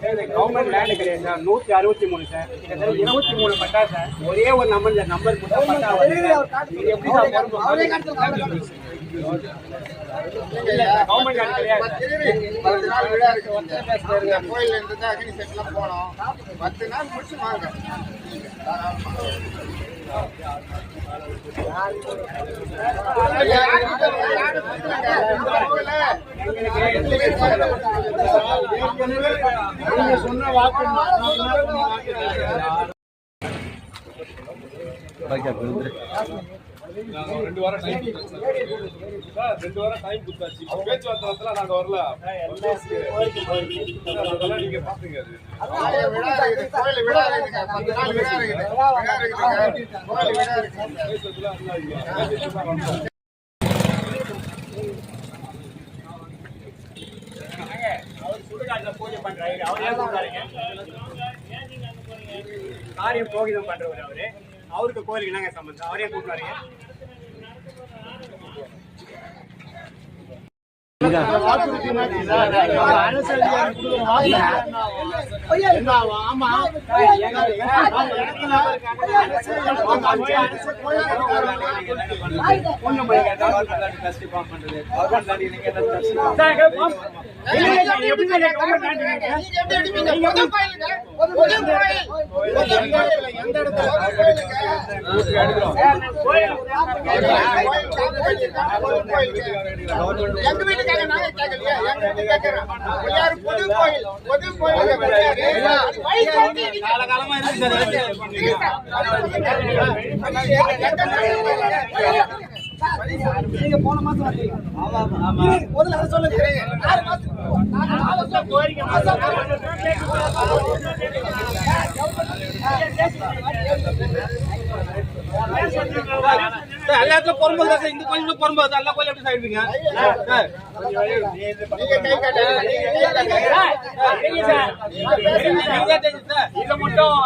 கேட்கறேன் government land கிடையாது sir நூற்றி அறுபத்தி மூணு சார் கிட்டத்தட்ட இருபத்தி மூணு பட்டா சார் ஒரே ஒரு நம்பர் இந்த நம்பர் மட்டும் பட்டா வருது சார். இது எப்படி சார் பொறுப்பு? இல்ல சார், கவர்மெண்ட் லேண்ட் கிடையாது. பத்து நாள் விழா இருக்கு. வந்து கோயில்ல இருந்து தான் அக்னி செட்லாம் போனோம். பத்து நாள் முடிச்சு வாங்க. நீங்க சொன்ன வாக்கு ரெண்டு வாரம் டைம் சார் ரெண்டு வாரம் டைம் கொடுத்தாச்சு பேச்சுவார்த்தை வரல அதெல்லாம் நீங்கள் பாத்துங்க அது அவர் பூஜை பண்றாரு அவர் ஏன் காரியம் போகிதம் பண்றவர் அவரு. அவருக்கு கோயிலுக்கு என்னங்க சம்பந்தம்? அவரே கூப்பிட்டாருங்க எங்க வீட்டுக்காக நாங்க கேட்கலையா எங்க வீட்டு கேட்கறோம் பிள்ளையார் பொது கோயில் பொது கோயில் நீங்க போன மாசம் வந்தீங்க முதல்ல சொல்லுங்க எல்லா இடத்துல பொறும்போது தான் சார் இந்த கோயில் பொறும்போது எல்லா கோயில் எப்படி சாயிடுவீங்க சார் இதை மட்டும்